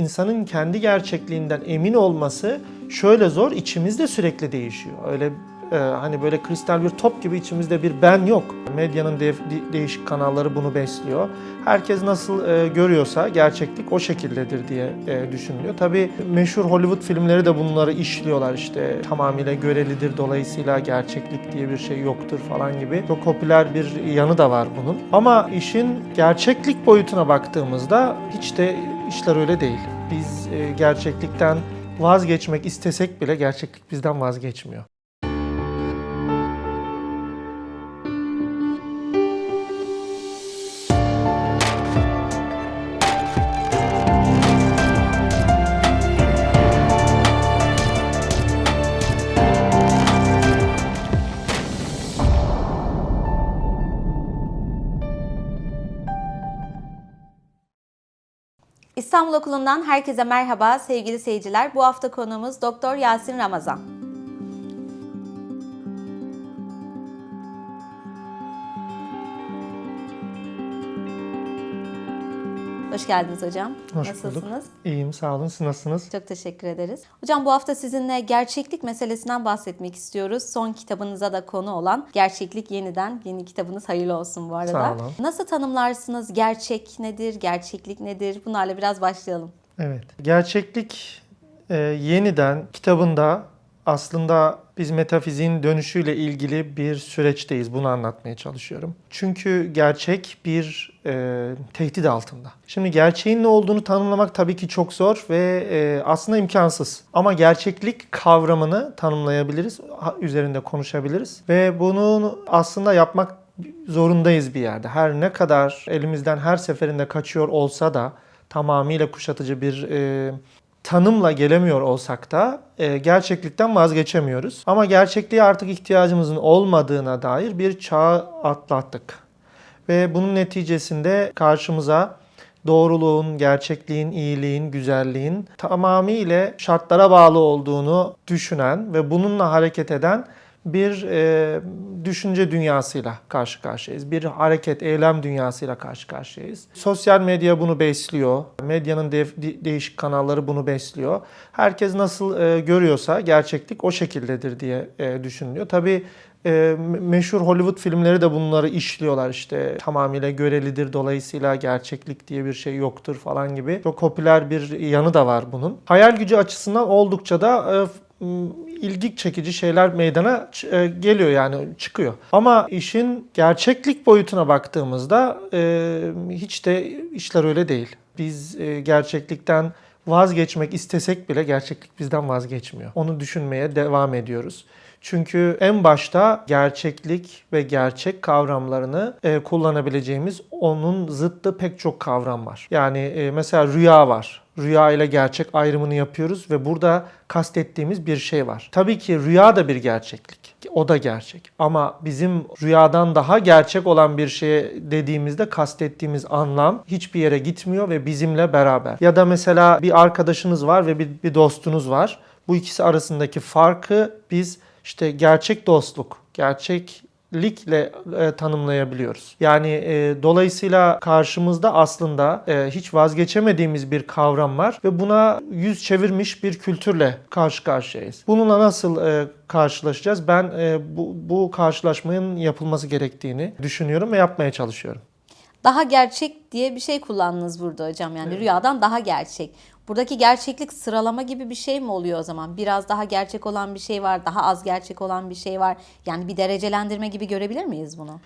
İnsanın kendi gerçekliğinden emin olması şöyle zor, içimizde sürekli değişiyor. Öyle e, hani böyle kristal bir top gibi içimizde bir ben yok. Medyanın de- de- değişik kanalları bunu besliyor. Herkes nasıl e, görüyorsa gerçeklik o şekildedir diye e, düşünülüyor. Tabii meşhur Hollywood filmleri de bunları işliyorlar işte tamamıyla görelidir dolayısıyla gerçeklik diye bir şey yoktur falan gibi. Çok popüler bir yanı da var bunun. Ama işin gerçeklik boyutuna baktığımızda hiç de işler öyle değil. Biz e, gerçeklikten vazgeçmek istesek bile gerçeklik bizden vazgeçmiyor. İstanbul Okulu'ndan herkese merhaba sevgili seyirciler. Bu hafta konuğumuz Doktor Yasin Ramazan. Hoş geldiniz hocam. Hoş Nasılsınız? bulduk. İyiyim, sağ olun. Siz nasılsınız? Çok teşekkür ederiz. Hocam bu hafta sizinle gerçeklik meselesinden bahsetmek istiyoruz. Son kitabınıza da konu olan Gerçeklik Yeniden. Yeni kitabınız hayırlı olsun bu arada. Sağ olun. Nasıl tanımlarsınız? Gerçek nedir? Gerçeklik nedir? Bunlarla biraz başlayalım. Evet. Gerçeklik e, yeniden kitabında aslında biz metafiziğin dönüşüyle ilgili bir süreçteyiz. Bunu anlatmaya çalışıyorum. Çünkü gerçek bir e, tehdit altında. Şimdi gerçeğin ne olduğunu tanımlamak tabii ki çok zor ve e, aslında imkansız. Ama gerçeklik kavramını tanımlayabiliriz, üzerinde konuşabiliriz ve bunu aslında yapmak zorundayız bir yerde. Her ne kadar elimizden her seferinde kaçıyor olsa da tamamıyla kuşatıcı bir e, tanımla gelemiyor olsak da e, gerçeklikten vazgeçemiyoruz. Ama gerçekliğe artık ihtiyacımızın olmadığına dair bir çağı atlattık. Ve bunun neticesinde karşımıza doğruluğun, gerçekliğin, iyiliğin, güzelliğin tamamıyla şartlara bağlı olduğunu düşünen ve bununla hareket eden bir e, düşünce dünyasıyla karşı karşıyayız. Bir hareket, eylem dünyasıyla karşı karşıyayız. Sosyal medya bunu besliyor. Medyanın de- de- değişik kanalları bunu besliyor. Herkes nasıl e, görüyorsa gerçeklik o şekildedir diye e, düşünülüyor. Tabii e, me- meşhur Hollywood filmleri de bunları işliyorlar işte tamamıyla görelidir dolayısıyla gerçeklik diye bir şey yoktur falan gibi. Çok popüler bir yanı da var bunun. Hayal gücü açısından oldukça da e, ilgi çekici şeyler meydana e, geliyor yani çıkıyor. Ama işin gerçeklik boyutuna baktığımızda e, hiç de işler öyle değil. Biz e, gerçeklikten vazgeçmek istesek bile gerçeklik bizden vazgeçmiyor. Onu düşünmeye devam ediyoruz. Çünkü en başta gerçeklik ve gerçek kavramlarını e, kullanabileceğimiz onun zıttı pek çok kavram var. Yani e, mesela rüya var. Rüya ile gerçek ayrımını yapıyoruz ve burada kastettiğimiz bir şey var. Tabii ki rüya da bir gerçeklik. O da gerçek. Ama bizim rüyadan daha gerçek olan bir şeye dediğimizde kastettiğimiz anlam hiçbir yere gitmiyor ve bizimle beraber. Ya da mesela bir arkadaşınız var ve bir, bir dostunuz var. Bu ikisi arasındaki farkı biz işte gerçek dostluk, gerçeklikle e, tanımlayabiliyoruz. Yani e, dolayısıyla karşımızda aslında e, hiç vazgeçemediğimiz bir kavram var ve buna yüz çevirmiş bir kültürle karşı karşıyayız. Bununla nasıl e, karşılaşacağız? Ben e, bu, bu karşılaşmanın yapılması gerektiğini düşünüyorum ve yapmaya çalışıyorum. Daha gerçek diye bir şey kullandınız burada hocam. Yani rüyadan daha gerçek. Buradaki gerçeklik sıralama gibi bir şey mi oluyor o zaman? Biraz daha gerçek olan bir şey var, daha az gerçek olan bir şey var. Yani bir derecelendirme gibi görebilir miyiz bunu?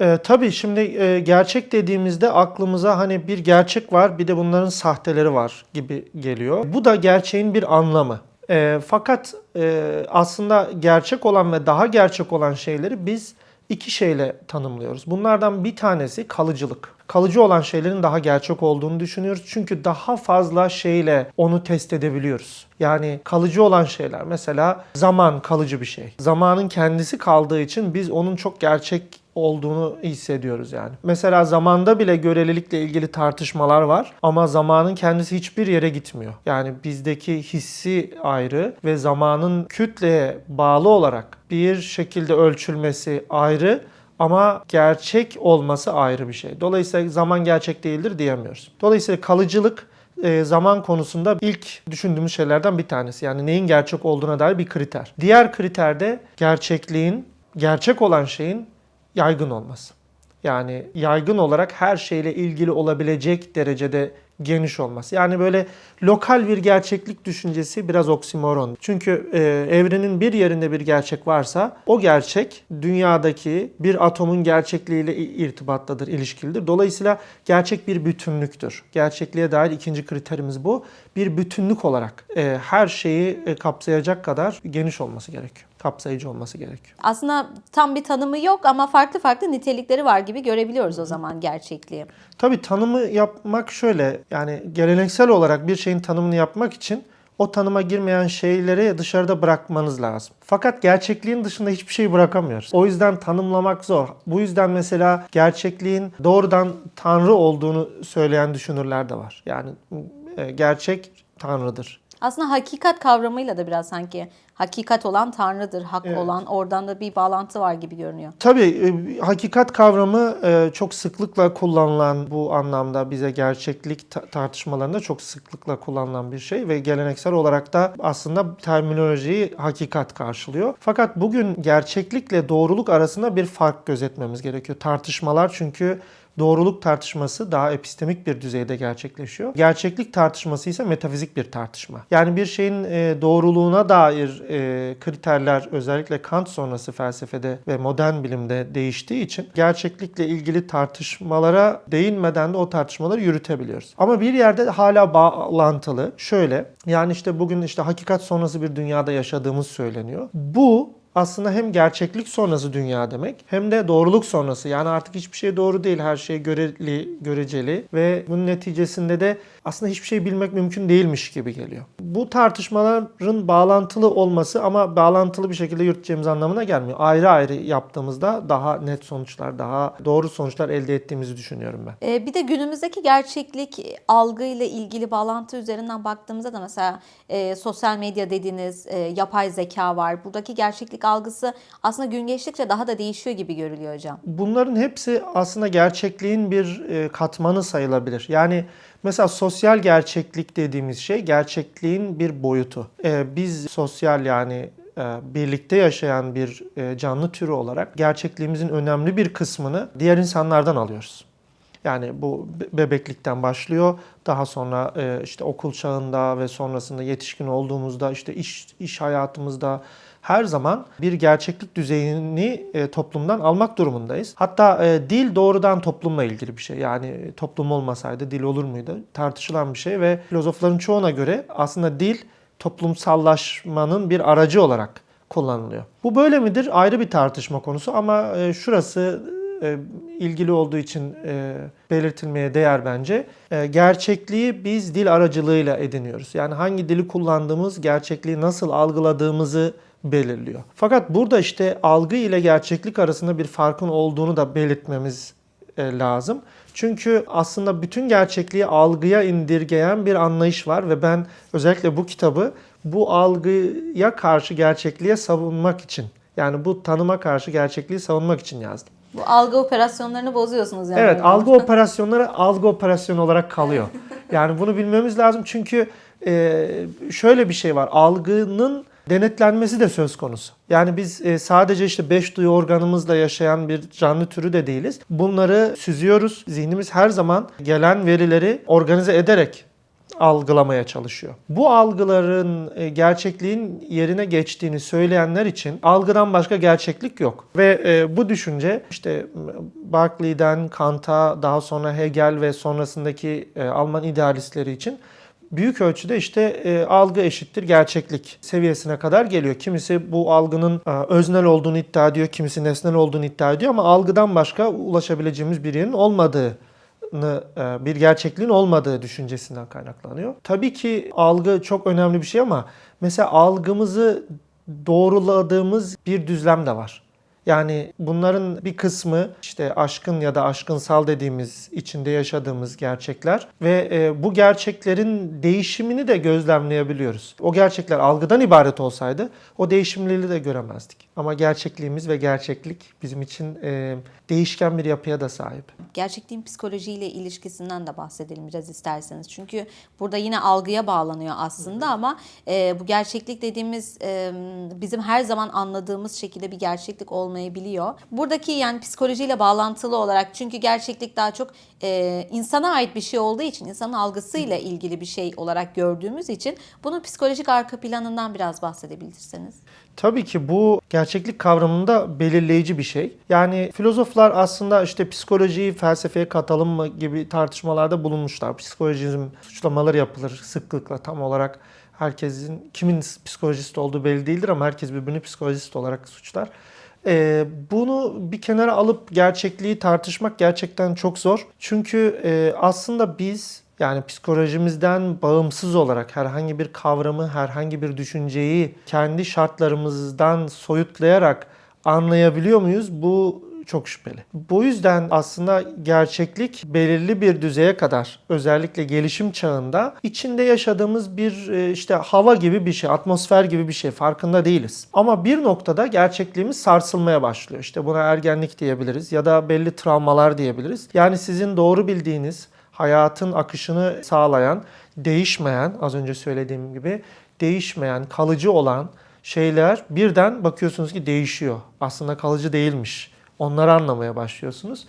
E, tabii şimdi e, gerçek dediğimizde aklımıza hani bir gerçek var bir de bunların sahteleri var gibi geliyor. Bu da gerçeğin bir anlamı. E, fakat e, aslında gerçek olan ve daha gerçek olan şeyleri biz iki şeyle tanımlıyoruz. Bunlardan bir tanesi kalıcılık. Kalıcı olan şeylerin daha gerçek olduğunu düşünüyoruz. Çünkü daha fazla şeyle onu test edebiliyoruz. Yani kalıcı olan şeyler mesela zaman kalıcı bir şey. Zamanın kendisi kaldığı için biz onun çok gerçek olduğunu hissediyoruz yani. Mesela zamanda bile görelilikle ilgili tartışmalar var ama zamanın kendisi hiçbir yere gitmiyor. Yani bizdeki hissi ayrı ve zamanın kütleye bağlı olarak bir şekilde ölçülmesi ayrı ama gerçek olması ayrı bir şey. Dolayısıyla zaman gerçek değildir diyemiyoruz. Dolayısıyla kalıcılık e, zaman konusunda ilk düşündüğümüz şeylerden bir tanesi. Yani neyin gerçek olduğuna dair bir kriter. Diğer kriter de gerçekliğin, gerçek olan şeyin yaygın olması. Yani yaygın olarak her şeyle ilgili olabilecek derecede geniş olması. Yani böyle lokal bir gerçeklik düşüncesi biraz oksimoron. Çünkü e, evrenin bir yerinde bir gerçek varsa o gerçek dünyadaki bir atomun gerçekliğiyle irtibattadır, ilişkilidir. Dolayısıyla gerçek bir bütünlüktür. Gerçekliğe dair ikinci kriterimiz bu. Bir bütünlük olarak e, her şeyi e, kapsayacak kadar geniş olması gerekiyor. Kapsayıcı olması gerekiyor. Aslında tam bir tanımı yok ama farklı farklı nitelikleri var gibi görebiliyoruz o zaman gerçekliği. Tabii tanımı yapmak şöyle yani geleneksel olarak bir şeyin tanımını yapmak için o tanıma girmeyen şeyleri dışarıda bırakmanız lazım. Fakat gerçekliğin dışında hiçbir şeyi bırakamıyoruz. O yüzden tanımlamak zor. Bu yüzden mesela gerçekliğin doğrudan Tanrı olduğunu söyleyen düşünürler de var. Yani e, gerçek Tanrı'dır. Aslında hakikat kavramıyla da biraz sanki hakikat olan Tanrı'dır, hak Evet. olan oradan da bir bağlantı var gibi görünüyor. Tabii e, hakikat kavramı e, çok sıklıkla kullanılan bu anlamda bize gerçeklik ta- tartışmalarında çok sıklıkla kullanılan bir şey ve geleneksel olarak da aslında terminolojiyi hakikat karşılıyor. Fakat bugün gerçeklikle doğruluk arasında bir fark gözetmemiz gerekiyor. Tartışmalar çünkü Doğruluk tartışması daha epistemik bir düzeyde gerçekleşiyor. Gerçeklik tartışması ise metafizik bir tartışma. Yani bir şeyin e, doğruluğuna dair e, kriterler özellikle Kant sonrası felsefede ve modern bilimde değiştiği için gerçeklikle ilgili tartışmalara değinmeden de o tartışmaları yürütebiliyoruz. Ama bir yerde hala bağlantılı. Şöyle yani işte bugün işte hakikat sonrası bir dünyada yaşadığımız söyleniyor. Bu aslında hem gerçeklik sonrası dünya demek hem de doğruluk sonrası. Yani artık hiçbir şey doğru değil. Her şey göreli, göreceli ve bunun neticesinde de aslında hiçbir şey bilmek mümkün değilmiş gibi geliyor. Bu tartışmaların bağlantılı olması ama bağlantılı bir şekilde yürüteceğimiz anlamına gelmiyor. Ayrı ayrı yaptığımızda daha net sonuçlar, daha doğru sonuçlar elde ettiğimizi düşünüyorum ben. Ee, bir de günümüzdeki gerçeklik algıyla ilgili bağlantı üzerinden baktığımızda da mesela e, sosyal medya dediğiniz e, yapay zeka var. Buradaki gerçeklik algısı aslında gün geçtikçe daha da değişiyor gibi görülüyor hocam. Bunların hepsi aslında gerçekliğin bir e, katmanı sayılabilir. Yani mesela sosyal gerçeklik dediğimiz şey gerçekliğin bir boyutu. E, Biz sosyal yani e, birlikte yaşayan bir e, canlı türü olarak gerçekliğimizin önemli bir kısmını diğer insanlardan alıyoruz. Yani bu be- bebeklikten başlıyor. Daha sonra e, işte okul çağında ve sonrasında yetişkin olduğumuzda işte iş iş hayatımızda her zaman bir gerçeklik düzeyini e, toplumdan almak durumundayız. Hatta e, dil doğrudan toplumla ilgili bir şey. Yani e, toplum olmasaydı dil olur muydu? Tartışılan bir şey ve filozofların çoğuna göre aslında dil toplumsallaşmanın bir aracı olarak kullanılıyor. Bu böyle midir? Ayrı bir tartışma konusu ama şurası ilgili olduğu için e, belirtilmeye değer bence. E, gerçekliği biz dil aracılığıyla ediniyoruz. Yani hangi dili kullandığımız gerçekliği nasıl algıladığımızı belirliyor. Fakat burada işte algı ile gerçeklik arasında bir farkın olduğunu da belirtmemiz e, lazım. Çünkü aslında bütün gerçekliği algıya indirgeyen bir anlayış var ve ben özellikle bu kitabı bu algıya karşı gerçekliğe savunmak için yani bu tanıma karşı gerçekliği savunmak için yazdım. Bu algı operasyonlarını bozuyorsunuz yani. Evet, algı operasyonları algı operasyonu olarak kalıyor. Yani bunu bilmemiz lazım çünkü e, şöyle bir şey var. Algının denetlenmesi de söz konusu. Yani biz e, sadece işte beş duyu organımızla yaşayan bir canlı türü de değiliz. Bunları süzüyoruz. Zihnimiz her zaman gelen verileri organize ederek algılamaya çalışıyor. Bu algıların e, gerçekliğin yerine geçtiğini söyleyenler için algıdan başka gerçeklik yok. Ve e, bu düşünce işte Berkeley'den Kant'a daha sonra Hegel ve sonrasındaki e, Alman idealistleri için büyük ölçüde işte algı eşittir gerçeklik seviyesine kadar geliyor. Kimisi bu algının öznel olduğunu iddia ediyor, kimisi nesnel olduğunu iddia ediyor ama algıdan başka ulaşabileceğimiz bir yerin olmadığı bir gerçekliğin olmadığı düşüncesinden kaynaklanıyor. Tabii ki algı çok önemli bir şey ama mesela algımızı doğruladığımız bir düzlem de var. Yani bunların bir kısmı işte aşkın ya da aşkınsal dediğimiz içinde yaşadığımız gerçekler ve e, bu gerçeklerin değişimini de gözlemleyebiliyoruz. O gerçekler algıdan ibaret olsaydı o değişimleri de göremezdik. Ama gerçekliğimiz ve gerçeklik bizim için e, değişken bir yapıya da sahip. Gerçekliğin psikolojiyle ilişkisinden de bahsedelim biraz isterseniz. Çünkü burada yine algıya bağlanıyor aslında ama e, bu gerçeklik dediğimiz e, bizim her zaman anladığımız şekilde bir gerçeklik olmayabiliyor. Buradaki yani psikolojiyle bağlantılı olarak çünkü gerçeklik daha çok e, insana ait bir şey olduğu için insanın algısıyla ilgili bir şey olarak gördüğümüz için bunun psikolojik arka planından biraz bahsedebilirseniz. Tabii ki bu gerçeklik kavramında belirleyici bir şey. Yani filozoflar aslında işte psikolojiyi felsefeye katalım mı gibi tartışmalarda bulunmuşlar. Psikolojizm suçlamaları yapılır sıklıkla tam olarak herkesin kimin psikolojist olduğu belli değildir ama herkes birbirini psikolojist olarak suçlar. Ee, bunu bir kenara alıp gerçekliği tartışmak gerçekten çok zor. Çünkü e, aslında biz yani psikolojimizden bağımsız olarak herhangi bir kavramı, herhangi bir düşünceyi kendi şartlarımızdan soyutlayarak anlayabiliyor muyuz? Bu çok şüpheli. Bu yüzden aslında gerçeklik belirli bir düzeye kadar özellikle gelişim çağında içinde yaşadığımız bir e, işte hava gibi bir şey, atmosfer gibi bir şey farkında değiliz. Ama bir noktada gerçekliğimiz sarsılmaya başlıyor. İşte buna ergenlik diyebiliriz ya da belli travmalar diyebiliriz. Yani sizin doğru bildiğiniz hayatın akışını sağlayan, değişmeyen, az önce söylediğim gibi değişmeyen, kalıcı olan şeyler birden bakıyorsunuz ki değişiyor. Aslında kalıcı değilmiş. Onları anlamaya başlıyorsunuz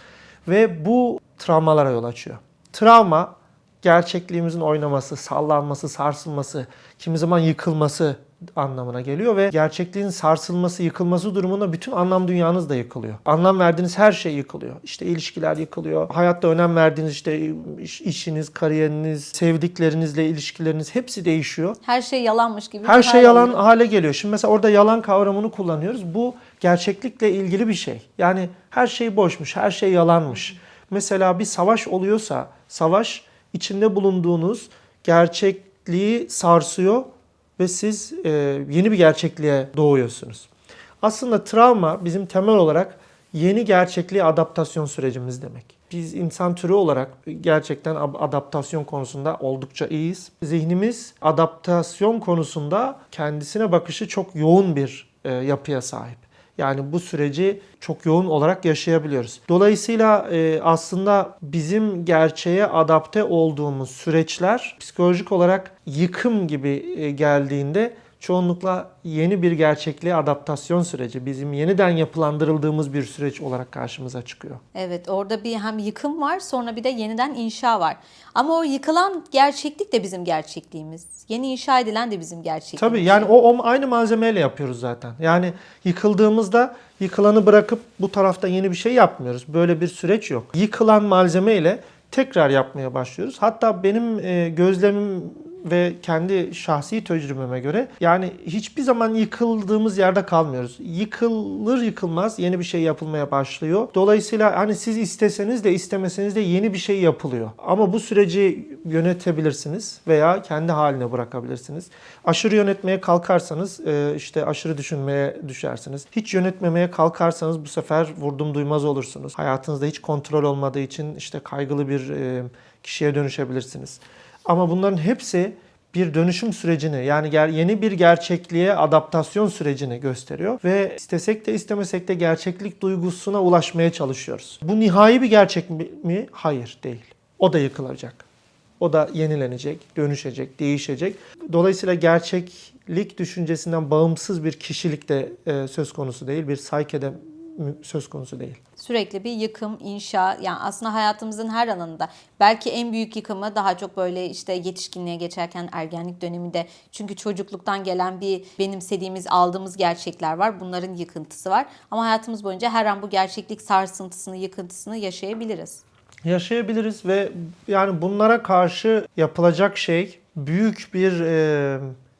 ve bu travmalara yol açıyor. Travma gerçekliğimizin oynaması, sallanması, sarsılması, kimi zaman yıkılması anlamına geliyor ve gerçekliğin sarsılması, yıkılması durumunda bütün anlam dünyanız da yıkılıyor. Anlam verdiğiniz her şey yıkılıyor. İşte ilişkiler yıkılıyor. Hayatta önem verdiğiniz işte iş- işiniz, kariyeriniz, sevdiklerinizle ilişkileriniz hepsi değişiyor. Her şey yalanmış gibi. Her şey yalan alıyor. hale geliyor. Şimdi mesela orada yalan kavramını kullanıyoruz. Bu gerçeklikle ilgili bir şey. Yani her şey boşmuş, her şey yalanmış. Mesela bir savaş oluyorsa, savaş içinde bulunduğunuz gerçekliği sarsıyor ve siz e, yeni bir gerçekliğe doğuyorsunuz. Aslında travma bizim temel olarak yeni gerçekliğe adaptasyon sürecimiz demek. Biz insan türü olarak gerçekten adaptasyon konusunda oldukça iyiyiz. Zihnimiz adaptasyon konusunda kendisine bakışı çok yoğun bir e, yapıya sahip. Yani bu süreci çok yoğun olarak yaşayabiliyoruz. Dolayısıyla e, aslında bizim gerçeğe adapte olduğumuz süreçler psikolojik olarak yıkım gibi e, geldiğinde çoğunlukla yeni bir gerçekliğe adaptasyon süreci, bizim yeniden yapılandırıldığımız bir süreç olarak karşımıza çıkıyor. Evet orada bir hem yıkım var sonra bir de yeniden inşa var. Ama o yıkılan gerçeklik de bizim gerçekliğimiz. Yeni inşa edilen de bizim gerçekliğimiz. Tabii yani o, o aynı malzemeyle yapıyoruz zaten. Yani yıkıldığımızda yıkılanı bırakıp bu tarafta yeni bir şey yapmıyoruz. Böyle bir süreç yok. Yıkılan malzemeyle tekrar yapmaya başlıyoruz. Hatta benim e, gözlemim ve kendi şahsi tecrübeme göre yani hiçbir zaman yıkıldığımız yerde kalmıyoruz. Yıkılır yıkılmaz yeni bir şey yapılmaya başlıyor. Dolayısıyla hani siz isteseniz de istemeseniz de yeni bir şey yapılıyor. Ama bu süreci yönetebilirsiniz veya kendi haline bırakabilirsiniz. Aşırı yönetmeye kalkarsanız e, işte aşırı düşünmeye düşersiniz. Hiç yönetmemeye kalkarsanız bu sefer vurdum duymaz olursunuz. Hayatınızda hiç kontrol olmadığı için işte kaygılı bir e, kişiye dönüşebilirsiniz. Ama bunların hepsi bir dönüşüm sürecini yani yeni bir gerçekliğe adaptasyon sürecini gösteriyor ve istesek de istemesek de gerçeklik duygusuna ulaşmaya çalışıyoruz. Bu nihai bir gerçek mi? Hayır değil. O da yıkılacak. O da yenilenecek, dönüşecek, değişecek. Dolayısıyla gerçeklik düşüncesinden bağımsız bir kişilik de e, söz konusu değil, bir psyche de mü- söz konusu değil. Sürekli bir yıkım, inşa yani aslında hayatımızın her alanında. Belki en büyük yıkımı daha çok böyle işte yetişkinliğe geçerken ergenlik döneminde. Çünkü çocukluktan gelen bir benimsediğimiz, aldığımız gerçekler var. Bunların yıkıntısı var. Ama hayatımız boyunca her an bu gerçeklik sarsıntısını, yıkıntısını yaşayabiliriz. Yaşayabiliriz ve yani bunlara karşı yapılacak şey büyük bir e,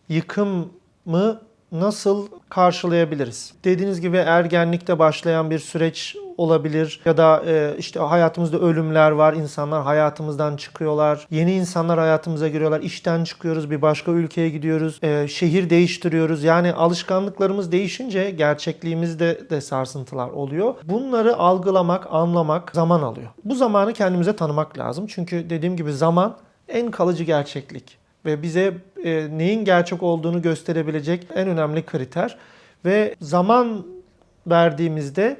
yıkımı nasıl karşılayabiliriz? Dediğiniz gibi ergenlikte başlayan bir süreç olabilir ya da e, işte hayatımızda ölümler var, insanlar hayatımızdan çıkıyorlar, yeni insanlar hayatımıza giriyorlar, işten çıkıyoruz, bir başka ülkeye gidiyoruz, e, şehir değiştiriyoruz. Yani alışkanlıklarımız değişince gerçekliğimizde de sarsıntılar oluyor. Bunları algılamak, anlamak zaman alıyor. Bu zamanı kendimize tanımak lazım. Çünkü dediğim gibi zaman en kalıcı gerçeklik ve bize e, neyin gerçek olduğunu gösterebilecek en önemli kriter ve zaman verdiğimizde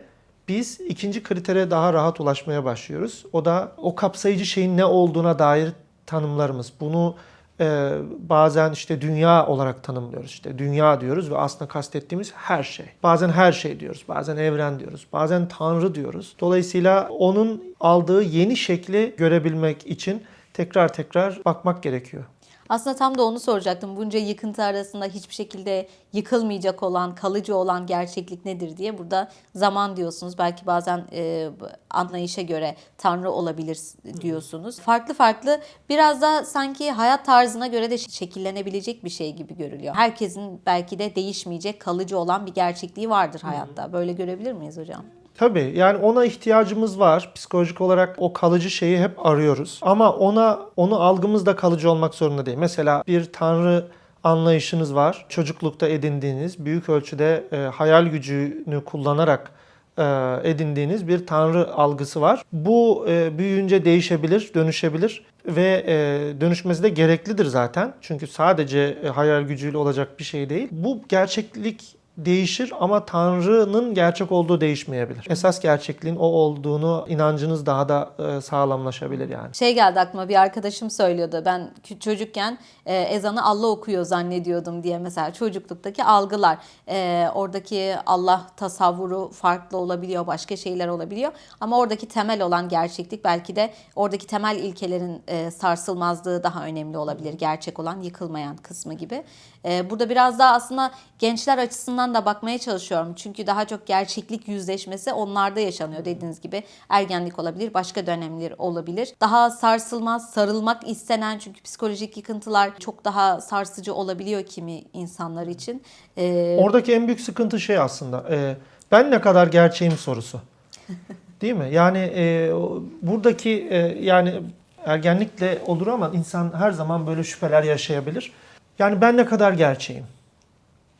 biz ikinci kritere daha rahat ulaşmaya başlıyoruz. O da o kapsayıcı şeyin ne olduğuna dair tanımlarımız. Bunu e, bazen işte dünya olarak tanımlıyoruz. İşte dünya diyoruz ve aslında kastettiğimiz her şey. Bazen her şey diyoruz, bazen evren diyoruz, bazen tanrı diyoruz. Dolayısıyla onun aldığı yeni şekli görebilmek için tekrar tekrar bakmak gerekiyor. Aslında tam da onu soracaktım. Bunca yıkıntı arasında hiçbir şekilde yıkılmayacak olan, kalıcı olan gerçeklik nedir diye. Burada zaman diyorsunuz. Belki bazen e, anlayışa göre Tanrı olabilir diyorsunuz. Farklı farklı biraz da sanki hayat tarzına göre de şekillenebilecek bir şey gibi görülüyor. Herkesin belki de değişmeyecek, kalıcı olan bir gerçekliği vardır hayatta. Böyle görebilir miyiz hocam? Tabii yani ona ihtiyacımız var. Psikolojik olarak o kalıcı şeyi hep arıyoruz. Ama ona onu algımız da kalıcı olmak zorunda değil. Mesela bir tanrı anlayışınız var. Çocuklukta edindiğiniz, büyük ölçüde e, hayal gücünü kullanarak e, edindiğiniz bir tanrı algısı var. Bu e, büyüyünce değişebilir, dönüşebilir ve e, dönüşmesi de gereklidir zaten. Çünkü sadece hayal gücüyle olacak bir şey değil. Bu gerçeklik değişir ama Tanrı'nın gerçek olduğu değişmeyebilir. Esas gerçekliğin o olduğunu inancınız daha da e, sağlamlaşabilir yani. Şey geldi aklıma bir arkadaşım söylüyordu. Ben çocukken e, ezanı Allah okuyor zannediyordum diye mesela çocukluktaki algılar. E, oradaki Allah tasavvuru farklı olabiliyor, başka şeyler olabiliyor. Ama oradaki temel olan gerçeklik belki de oradaki temel ilkelerin sarsılmazlığı daha önemli olabilir. Gerçek olan yıkılmayan kısmı gibi. Burada biraz daha aslında gençler açısından da bakmaya çalışıyorum. Çünkü daha çok gerçeklik yüzleşmesi onlarda yaşanıyor dediğiniz gibi. Ergenlik olabilir, başka dönemler olabilir. Daha sarsılmaz, sarılmak istenen çünkü psikolojik yıkıntılar çok daha sarsıcı olabiliyor kimi insanlar için. E, Oradaki en büyük sıkıntı şey aslında. e, ben ne kadar gerçeğim sorusu. Değil mi? Yani e, buradaki e, yani ergenlikle olur ama insan her zaman böyle şüpheler yaşayabilir. Yani ben ne kadar gerçeğim?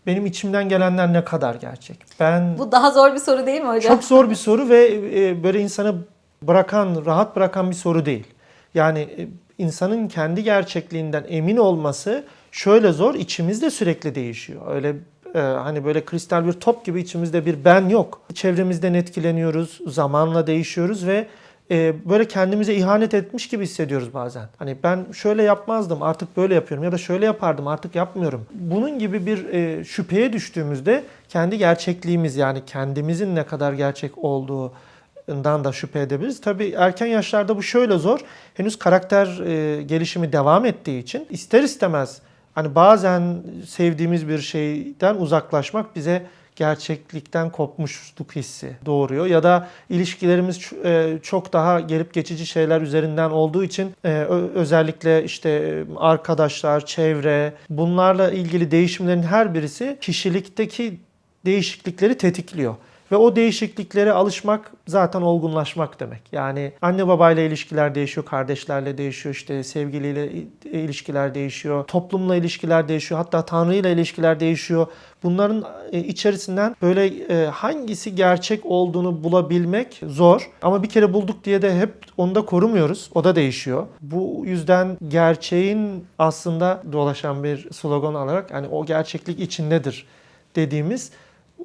Benim içimden gelenler ne kadar gerçek? Ben bu daha zor bir soru değil mi hocam? Çok zor bir soru ve e, böyle insanı bırakan, rahat bırakan bir soru değil. Yani e, insanın kendi gerçekliğinden emin olması şöyle zor, içimizde sürekli değişiyor. Öyle e, hani böyle kristal bir top gibi içimizde bir ben yok. Çevremizden etkileniyoruz, zamanla değişiyoruz ve e, böyle kendimize ihanet etmiş gibi hissediyoruz bazen. Hani ben şöyle yapmazdım artık böyle yapıyorum ya da şöyle yapardım artık yapmıyorum. Bunun gibi bir e, şüpheye düştüğümüzde kendi gerçekliğimiz yani kendimizin ne kadar gerçek olduğundan da şüphe edebiliriz. Tabii erken yaşlarda bu şöyle zor. Henüz karakter e, gelişimi devam ettiği için ister istemez hani bazen sevdiğimiz bir şeyden uzaklaşmak bize gerçeklikten kopmuşluk hissi doğuruyor ya da ilişkilerimiz e, çok daha gelip geçici şeyler üzerinden olduğu için e, özellikle işte e, arkadaşlar, çevre bunlarla ilgili değişimlerin her birisi kişilikteki değişiklikleri tetikliyor. Ve o değişikliklere alışmak zaten olgunlaşmak demek. Yani anne babayla ilişkiler değişiyor, kardeşlerle değişiyor, işte sevgiliyle ilişkiler değişiyor, toplumla ilişkiler değişiyor, hatta Tanrı ile ilişkiler değişiyor. Bunların e, içerisinden böyle e, hangisi gerçek olduğunu bulabilmek zor. Ama bir kere bulduk diye de hep onu da korumuyoruz. O da değişiyor. Bu yüzden gerçeğin aslında dolaşan bir slogan olarak yani o gerçeklik içindedir dediğimiz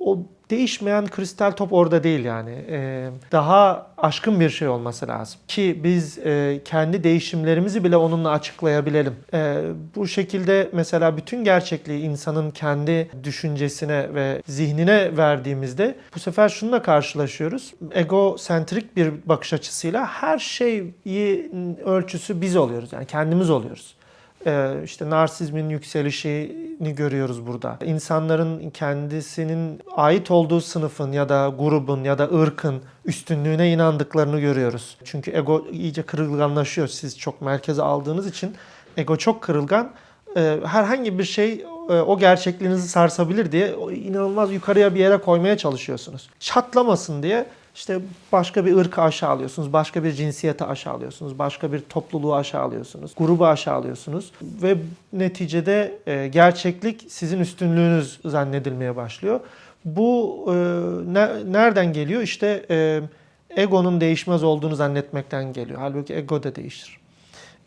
o değişmeyen kristal top orada değil yani. Ee, daha aşkın bir şey olması lazım. Ki biz e, kendi değişimlerimizi bile onunla açıklayabilelim. Ee, bu şekilde mesela bütün gerçekliği insanın kendi düşüncesine ve zihnine verdiğimizde bu sefer şununla karşılaşıyoruz. Egosentrik bir bakış açısıyla her şeyi ölçüsü biz oluyoruz. Yani kendimiz oluyoruz. Ee, işte narsizmin yükselişini görüyoruz burada. İnsanların kendisinin ait olduğu sınıfın ya da grubun ya da ırkın üstünlüğüne inandıklarını görüyoruz. Çünkü ego iyice kırılganlaşıyor. Siz çok merkeze aldığınız için ego çok kırılgan. Ee, herhangi bir şey e, o gerçekliğinizi sarsabilir diye inanılmaz yukarıya bir yere koymaya çalışıyorsunuz. Çatlamasın diye işte başka bir ırkı aşağılıyorsunuz, başka bir cinsiyeti aşağılıyorsunuz, başka bir topluluğu aşağılıyorsunuz, grubu aşağılıyorsunuz ve neticede e, gerçeklik sizin üstünlüğünüz zannedilmeye başlıyor. Bu e, ne- nereden geliyor? İşte e, egonun değişmez olduğunu zannetmekten geliyor. Halbuki ego da değişir.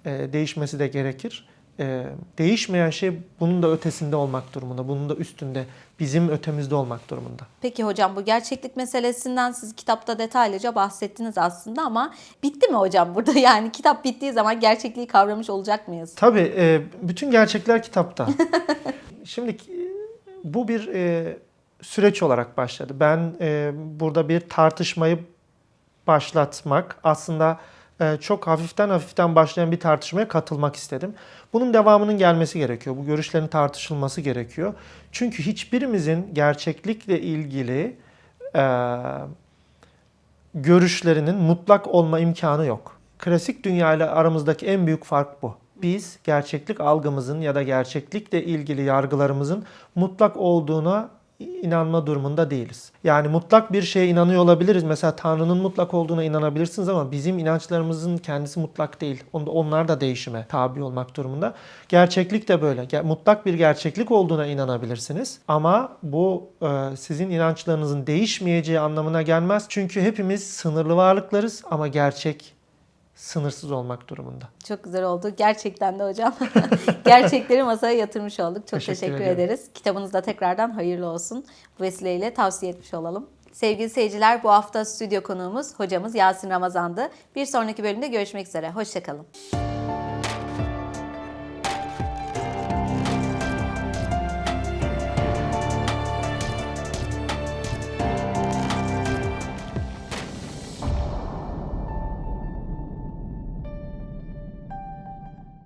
Değişmesi de gerekir. E, değişmeyen şey bunun da ötesinde olmak durumunda, bunun da üstünde, bizim ötemizde olmak durumunda. Peki hocam bu gerçeklik meselesinden siz kitapta detaylıca bahsettiniz aslında ama bitti mi hocam burada? Yani kitap bittiği zaman gerçekliği kavramış olacak mıyız? Tabii e, bütün gerçekler kitapta. Şimdi e, bu bir e, süreç olarak başladı. Ben e, burada bir tartışmayı başlatmak aslında çok hafiften hafiften başlayan bir tartışmaya katılmak istedim. Bunun devamının gelmesi gerekiyor. Bu görüşlerin tartışılması gerekiyor. Çünkü hiçbirimizin gerçeklikle ilgili e, görüşlerinin mutlak olma imkanı yok. Klasik dünya ile aramızdaki en büyük fark bu. Biz gerçeklik algımızın ya da gerçeklikle ilgili yargılarımızın mutlak olduğuna inanma durumunda değiliz. Yani mutlak bir şeye inanıyor olabiliriz. Mesela Tanrı'nın mutlak olduğuna inanabilirsiniz ama bizim inançlarımızın kendisi mutlak değil. Onlar da değişime tabi olmak durumunda. Gerçeklik de böyle. Mutlak bir gerçeklik olduğuna inanabilirsiniz. Ama bu e, sizin inançlarınızın değişmeyeceği anlamına gelmez. Çünkü hepimiz sınırlı varlıklarız ama gerçek sınırsız olmak durumunda. Çok güzel oldu. Gerçekten de hocam. Gerçekleri masaya yatırmış olduk. Çok Teşekkür teşekkür, ediyorum. ederiz. Kitabınız da tekrardan hayırlı olsun. Bu vesileyle tavsiye etmiş olalım. Sevgili seyirciler bu hafta stüdyo konuğumuz hocamız Yasin Ramazan'dı. Bir sonraki bölümde görüşmek üzere. Hoşçakalın.